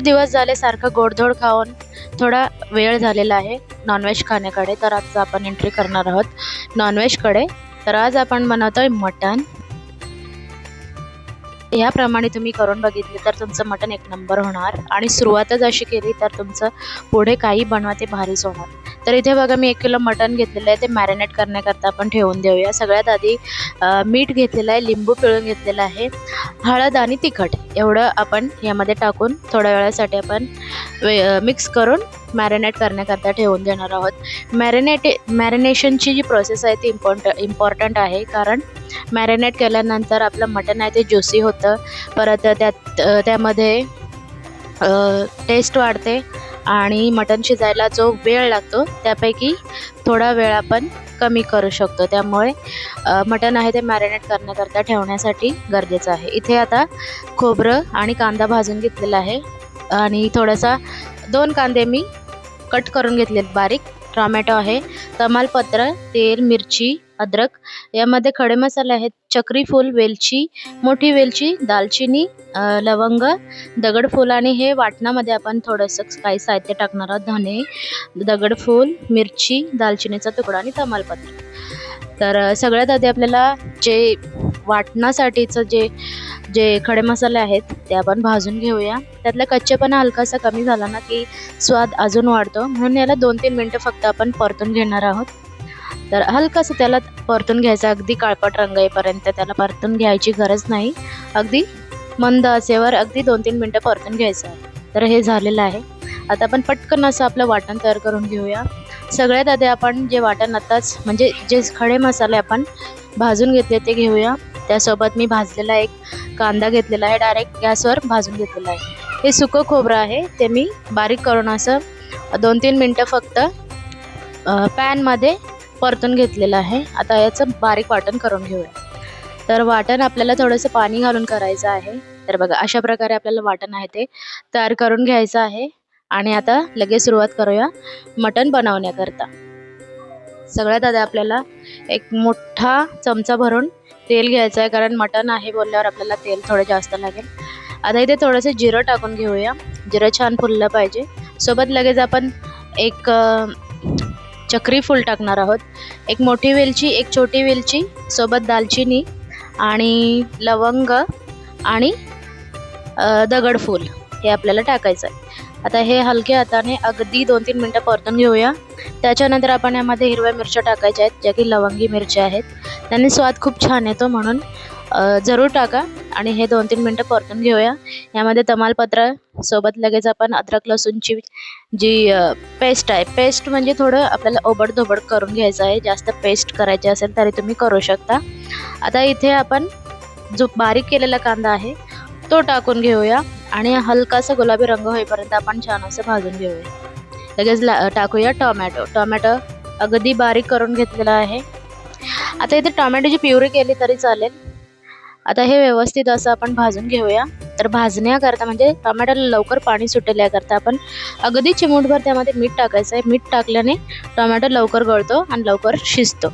दिवस झाले सारखं गोडधोड खाऊन थोडा वेळ झालेला आहे नॉनव्हेज खाण्याकडे तर आज आपण एंट्री करणार आहोत नॉनव्हेजकडे तर आज आपण बनवतोय मटन याप्रमाणे तुम्ही करून बघितले तर तुमचं मटन एक नंबर होणार. आणि सुरुवातच अशी केली तर तुमचं पुढे काही बनवा ते भारीच होणार. तर इथे बघा मी एक किलो मटन घेतलेलं आहे ते मॅरिनेट करण्याकरता आपण ठेवून देऊया. सगळ्यात आधी मीठ घेतलेलं आहे लिंबू पिळून घेतलेलं आहे हळद आणि तिखट एवढं आपण यामध्ये टाकून थोड्या वेळासाठी आपण मिक्स करून मॅरिनेट करण्याकरता ठेवून देणार आहोत. मॅरिनेटे मॅरिनेशनची जी प्रोसेस आहे ती इम्पॉर्ट इम्पॉर्टंट आहे. कारण मॅरिनेट केल्यानंतर आपलं मटन आहे ते ज्युसी होतं. परत त्यात त्यामध्ये टेस्ट वाढते आणि मटन शिजायला जो वेळ लागतो त्यापैकी थोडा वेळ आपण कमी करू शकतो. त्यामुळे मटण आहे ते मॅरिनेट करण्याकरता ठेवण्यासाठी गरजेचं आहे. इथे आता खोबरं आणि कांदा भाजून घेतलेला आहे आणि थोडासा दोन कांदे मी कट करून घेतलेत बारीक. टॉमॅटो आहे तमालपत्र तेल मिरची अद्रक. यामध्ये खडे मसाले आहेत चक्रीफूल वेलची मोठी वेलची दालचिनी लवंग दगडफूल आणि हे वाटणामध्ये आपण थोडंसं काही साहित्य टाकणार आहोत. धने दगडफूल मिरची दालचिनीचा तुकडा आणि तमालपत्र. तर सगळ्यात आधी आपल्याला जे वाटणासाठीचं जे जे खडे मसाले आहेत ते आपण भाजून घेऊया. त्यातला कच्चेपणा हलकासा कमी झाला ना की स्वाद अजून वाढतो. म्हणून याला दोन तीन मिनटं फक्त आपण परतून घेणार आहोत. तर हलकंसं त्याला परतून घ्यायचं. अगदी काळपट रंग येईपर्यंत त्याला परतून घ्यायची गरज नाही. अगदी मंद असेवर अगदी दोन तीन मिनटं परतून घ्यायचं. आहे तर हे झालेलं आहे. आता आपण पटकन असं आपलं वाटण तयार करून घेऊया. सगळ्यात आधी आपण जे वाटण आताच म्हणजे जे खडे मसाले आपण भाजून घेतले ते घेऊया. त्यासोबत मी भाजलेला एक कांदा घेतलेला आहे. डायरेक्ट गॅसवर भाजून घेतलेला आहे. हे सुकं खोबरं आहे. ते मी बारीक करून असं दोन तीन मिनटं फक्त पॅनमध्ये परतून घेतलेलं आहे. आता याचं बारीक वाटण करून घेऊया. तर वाटण आपल्याला थोडंसं पाणी घालून करायचं आहे. तर बघा अशा प्रकारे आपल्याला वाटण आहे ते तयार करून घ्यायचं आहे. आणि आता लगेच सुरुवात करूया मटण बनवण्याकरता. सगळ्यात आधी आपल्याला एक मोठा चमचा भरून तेल घ्यायचं आहे कारण मटण आहे बोलल्यावर आपल्याला तेल थोडं जास्त लागेल. आता इथे थोडंसं जिरं टाकून घेऊया. जिरं छान फुललं पाहिजे. सोबत लगेच आपण एक चक्री फूल टाकणार आहोत. एक मोठी वेलची एक छोटी वेलची सोबत दालचिनी आणि लवंग आणि दगडफूल हे आपल्याला टाकायचं आहे. आता हे हलके हाताने अगदी दोन तीन मिनटं परतून घेऊया. त्याच्यानंतर आपण यामध्ये हिरव्या मिरच्या टाकायच्या आहेत ज्या की लवंगी मिरच्या आहेत. त्यांनी स्वाद खूप छान येतो म्हणून. जरूर टाका. आणि हे दोन तीन मिनटं परतून घेऊया. यामध्ये तमालपत्र सोबत लगेच आपण अद्रक लसूणची जी पेस्ट आहे. पेस्ट म्हणजे थोडं आपल्याला ओबडधोबड करून घ्यायचं आहे. जास्त पेस्ट करायची असेल तरी तुम्ही करू शकता. आता इथे आपण जो बारीक केलेला कांदा आहे तो टाकून घेऊया. आणि हलकासा गुलाबी रंग होईपर्यंत आपण छान असं भाजून घेऊया. लगेच ला टाकूया टोमॅटो. टोमॅटो अगदी बारीक करून घेतलेला आहे. आता इथे टोमॅटोची प्युरी केली तरी चालेल. आता हे व्यवस्थित असं आपण भाजून घेऊया. तर भाजण्याकरता म्हणजे टोमॅटोला लवकर पाणी सुटेल याकरता आपण अगदी चिमूटभर त्यामध्ये मीठ टाकायचं आहे. मीठ टाकल्याने टोमॅटो लवकर गळतो आणि लवकर शिजतो.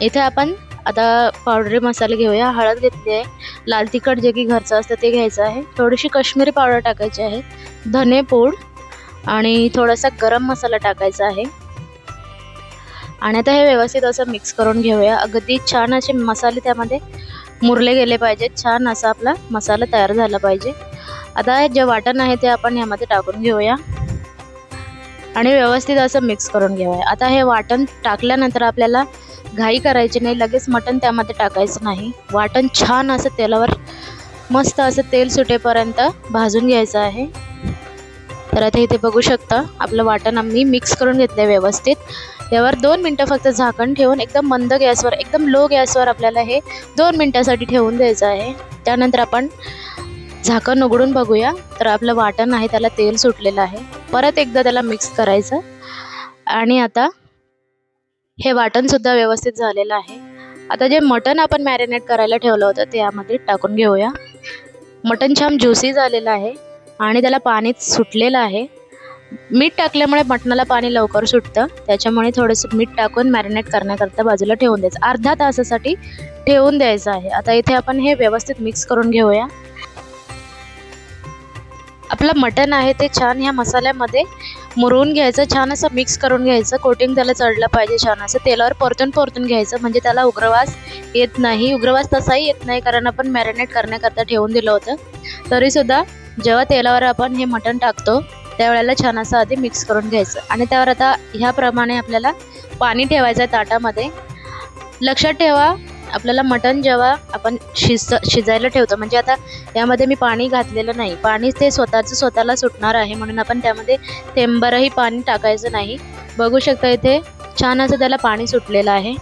इथे आपण आता पावडरी मसाले घेऊया. हळद घेतली आहे. लाल तिखट जे की घरचं असतं ते घ्यायचं आहे. थोडीशी काश्मीरी पावडर टाकायची आहे. धने पूड आणि थोडासा गरम मसाला टाकायचा आहे. आणि आता हे व्यवस्थित असं मिक्स करून घेऊया. अगदी छान असे मसाले त्यामध्ये मुरले गेले पाहिजेत छान असा आपला मसाला तयार झाला पाहिजे. आता जे वाटण आहे ते आपण यामध्ये टाकून घेऊया. आणि व्यवस्थित असं मिक्स करून घेऊया. आता हे वाटण टाकल्यानंतर आपल्याला घाई करायची नाही. लगेच मटण त्यामध्ये टाकायचं नाही. वाटण छान असं तेलावर मस्त असं तेल सुटेपर्यंत भाजून घ्यायचं आहे. तर आता इथे बघू शकता आपलं वाटण आम्ही मिक्स करून घेतलं आहे व्यवस्थित. यावर दोन मिनटं फक्त झाकण ठेवून एकदम मंद गॅसवर एकदम लो गॅसवर आपल्याला हे दोन मिनटासाठी ठेवून द्यायचं आहे. त्यानंतर आपण झाकण उघडून बघूया. तर आपलं वाटण आहे त्याला तेल सुटलेलं आहे. परत एकदा त्याला मिक्स करायचं. आणि आता हे वाटणसुद्धा व्यवस्थित झालेलं आहे. आता जे मटण आपण मॅरिनेट करायला ठेवलं होतं ते यामध्ये टाकून घेऊया. मटण छान ज्युसी झालेलं आहे. आणि त्याला पाणी सुटलेलं आहे. मीठ टाकल्यामुळे मटणाला पाणी लवकर सुटतं. त्याच्यामुळे थोडंसं मीठ टाकून मॅरिनेट करण्याकरता बाजूला ठेवून द्यायचं. अर्धा तासासाठी ठेवून द्यायचं आहे. आता इथे आपण हे व्यवस्थित मिक्स करून घेऊया. आपलं मटण आहे ते छान ह्या मसाल्यामध्ये मुरवून घ्यायचं छान असं मिक्स करून घ्यायचं. कोटिंग त्याला चढलं पाहिजे छान असं. तेलावर परतून परतून घ्यायचं. म्हणजे त्याला उग्रवास येत नाही. उग्रवास तसाही येत नाही कारण आपण मॅरिनेट करण्याकरता ठेवून दिलं होतं. तरीसुद्धा जेव्हा तेलावर आपण हे मटण टाकतो त्यावेळेला छान असं आधी मिक्स करून घ्यायचं. आणि त्यावर आता ह्याप्रमाणे आपल्याला पाणी ठेवायचं आहे ताटामध्ये. लक्षात ठेवा आपल्याला मटण जेव्हा आपण शिज शिजायला ठेवतो म्हणजे आता यामध्ये मी पाणी घातलेलं नाही. पाणी ते स्वतःचं स्वतःला सुटणार आहे म्हणून आपण त्यामध्ये थेंबरही पाणी टाकायचं नाही. बघू शकता इथे छान असं त्याला पाणी सुटलेलं आहे.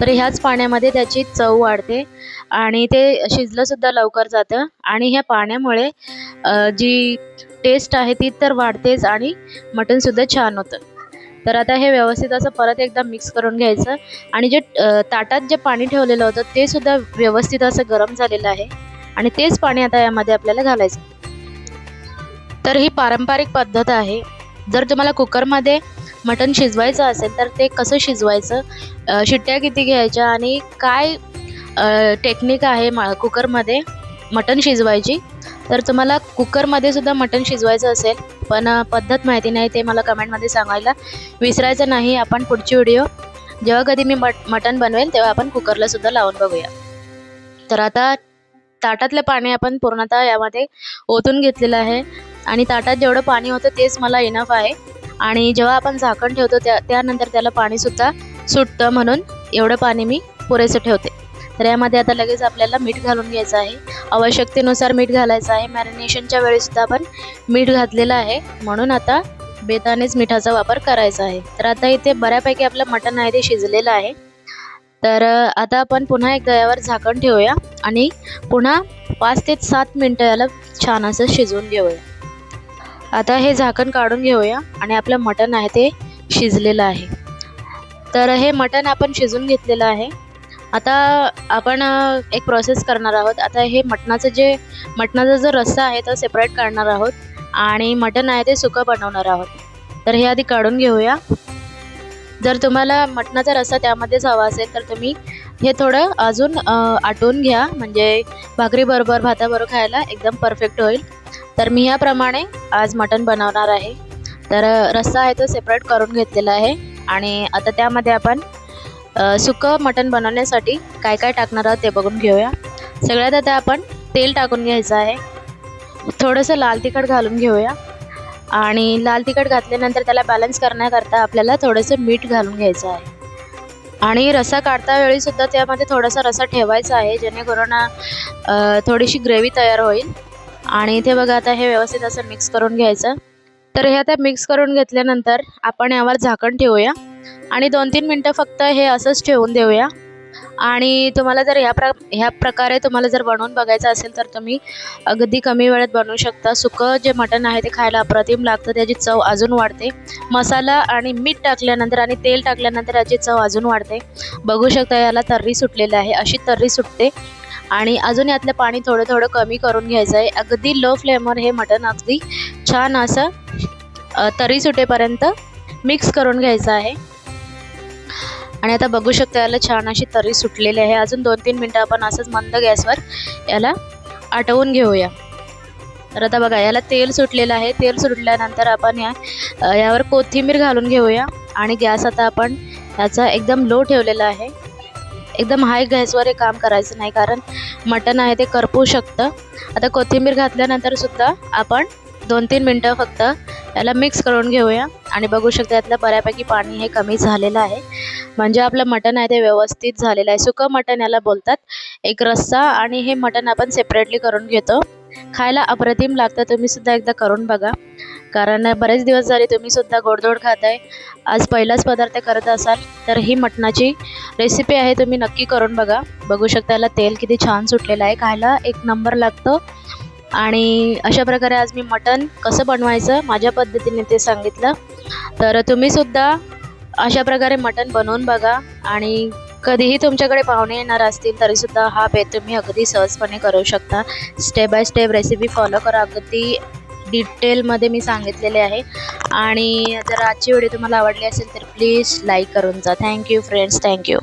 तर ह्याच पाण्यामध्ये त्याची चव वाढते आणि ते शिजलंसुद्धा लवकर जातं. आणि ह्या पाण्यामुळे जी टेस्ट आहे ती तर वाढतेच आणि मटणसुद्धा छान होतं. तर आता हे व्यवस्थित असं परत एकदा मिक्स करून घ्यायचं. आणि जे ताटात जे पाणी ठेवलेलं होतं ते सुद्धा व्यवस्थित असं गरम झालेलं आहे. आणि तेच पाणी आता यामध्ये आपल्याला घालायचं. तर ही पारंपरिक पद्धत आहे. जर तुम्हाला कुकरमध्ये मटण शिजवायचं असेल तर ते कसं शिजवायचं? शिट्ट्या किती घ्यायच्या आणि काय टेक्निक आहे मा कुकरमध्ये मटण शिजवायची? तर तुम्हाला कुकरमध्ये सुद्धा मटण शिजवायचं असेल पण पद्धत माहिती नाही ते मला कमेंटमध्ये सांगायला विसरायचं नाही. आपण पुढची व्हिडिओ जेव्हा कधी मी मट मटण बनवेल तेव्हा आपण कुकरला सुद्धा लावून बघूया. तर आता ताटातलं पाणी आपण पूर्णतः यामध्ये ओतून घेतलेलं आहे आणि ताटात जेवढं पाणी होतं तेच मला इनफ आहे. आणि जेव्हा आपण झाकण ठेवतो त्या त्यानंतर त्याला पाणीसुद्धा सुटतं म्हणून एवढं पाणी मी पुरेसं ठेवते. तर यामध्ये आता लगेच आपल्याला मीठ घालून घ्यायचं आहे. आवश्यकतेनुसार मीठ घालायचं आहे. मॅरिनेशनच्या वेळीसुद्धा आपण मीठ घातलेलं आहे. म्हणून आता बेतानेच मिठाचा वापर करायचा आहे. तर आता इथे बऱ्यापैकी आपलं मटण आहे ते शिजलेलं आहे. तर आता आपण पुन्हा एकदा यावर झाकण ठेवूया आणि पुन्हा पाच ते सात मिनटं याला छान असं शिजवून घेऊया. आता हे झाकण काढून घेऊया आणि आपलं मटण आहे ते शिजलेलं आहे. तर हे मटण आपण शिजून घेतलेलं आहे. आता आपण एक प्रोसेस करणार आहोत. आता हे मटणाचं जे मटणाचा जो रस्सा आहे तो सेपरेट काढणार आहोत आणि मटण आहे ते सुकं बनवणार आहोत. तर हे आधी काढून घेऊया. जर तुम्हाला मटणाचा रस्सा त्यामध्येच हवा असेल तर तुम्ही हे थोडं अजून आटवून घ्या. म्हणजे भाकरीबरोबर भाताबरोबर खायला एकदम परफेक्ट होईल. तर मी ह्याप्रमाणे आज मटण बनवणार आहे. तर रस्सा आहे तो सेपरेट करून घेतलेला आहे. आणि आता त्यामध्ये आपण सुकं मटण बनवण्यासाठी काय काय टाकणार आहोत ते बघून घेऊया. सगळ्यात आता आपण तेल टाकून घ्यायचं आहे. थोडंसं लाल तिखट घालून घेऊया. आणि लाल तिखट घातल्यानंतर त्याला बॅलन्स करण्याकरता आपल्याला थोडंसं मीठ घालून घ्यायचं आहे. आणि रसा काढता वेळीसुद्धा त्यामध्ये थोडासा रसा ठेवायचा आहे जेणेकरून थोडीशी ग्रेव्ही तयार होईल. आणि इथे बघा आता हे व्यवस्थित असं मिक्स करून घ्यायचं. तर हे आता मिक्स करून घेतल्यानंतर आपण यावर झाकण ठेवूया. आणि दोन तीन मिनटं फक्त हे असंच ठेवून देऊया. आणि तुम्हाला जर ह्या प्र ह्या प्रकारे तुम्हाला जर बनवून बघायचं असेल तर तुम्ही अगदी कमी वेळेत बनवू शकता. सुकं जे मटण आहे ते खायला अप्रतिम लागतं त्याची चव अजून वाढते. मसाला आणि मीठ टाकल्यानंतर आणि तेल टाकल्यानंतर याची चव अजून वाढते. बघू शकता याला तर्री सुटलेली आहे. अशी तर्री सुटते. आणि अजून यातलं पाणी थोडं थोडं कमी करून घ्यायचं आहे. अगदी लो फ्लेमवर हे मटण अगदी छान असं तरी सुटेपर्यंत मिक्स करून घ्यायचं आहे. आणि आता बघू शकता याला छान अशी तरी सुटलेली आहे. अजून दोन तीन मिनटं आपण असंच मंद गॅसवर याला आटवून घेऊया. तर आता बघा याला तेल सुटलेलं आहे. तेल सुटल्यानंतर आपण या यावर कोथिंबीर घालून घेऊया. आणि गॅस आता आपण याचा एकदम लो ठेवलेला आहे. एकदम हाय गॅसवर हे काम करायचं नाही कारण मटण आहे ते करपू शकतं. आता कोथिंबीर घातल्यानंतर सुद्धा आपण दोन तीन मिनटं फक्त याला मिक्स करून घेऊया. आणि बघू शकता यातलं बऱ्यापैकी पाणी हे कमी झालेलं आहे. म्हणजे आपलं मटण आहे ते व्यवस्थित झालेलं आहे. सुकं मटण याला बोलतात. एक रस्सा आणि हे मटण आपण सेपरेटली करून घेतो. खायला अप्रतिम लागतं. तुम्ही सुद्धा एकदा करून बघा. कारण बरेच दिवस झाले तुम्ही सुद्धा गोडधोड खाताय. आज पहिलाच पदार्थ करत असाल तर ही मटणाची रेसिपी आहे तुम्ही नक्की करून बघा. बघू शकता याला तेल किती छान सुटलेलं आहे. खायला एक नंबर लागतो. आणि अशा प्रकारे आज मी मटण कसं बनवायचं माझ्या पद्धतीने ते सांगितलं. तर तुम्हीसुद्धा अशा प्रकारे मटण बनवून बघा. आणि कधीही तुमच्याकडे पाहुणे येणार असतील तरीसुद्धा हा बेत तुम्ही अगदी सहजपणे करू शकता. Step by step recipe follow करा. अगदी डिटेलमध्ये मी सांगितलेले आहे. आणि जर आजची व्हिडिओ तुम्हाला आवडली असेल तर प्लीज लाईक करून जा. Thank you friends thank you